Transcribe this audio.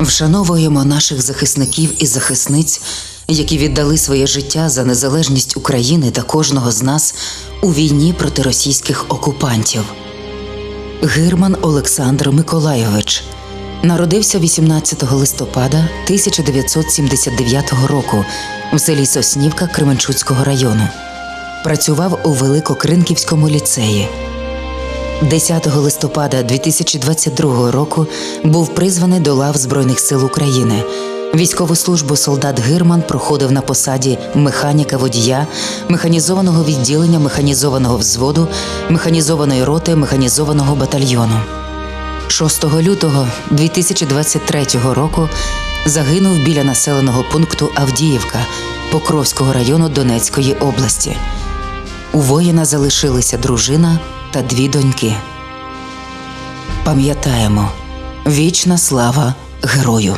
Вшановуємо наших захисників і захисниць, які віддали своє життя за незалежність України та кожного з нас у війні проти російських окупантів. Гирман Олександр Миколайович народився 18 листопада 1979 року в селі Соснівка Кременчуцького району. Працював у Великокринківському ліцеї. 10 листопада 2022 року був призваний до лав Збройних сил України. Військову службу солдат Гирман проходив на посаді механіка водія, механізованого відділення механізованого взводу, механізованої роти механізованого батальйону. 6 лютого 2023 року загинув біля населеного пункту Авдіївка Покровського району Донецької області. У воїна залишилися дружина та дві доньки. Пам'ятаємо вічна слава герою.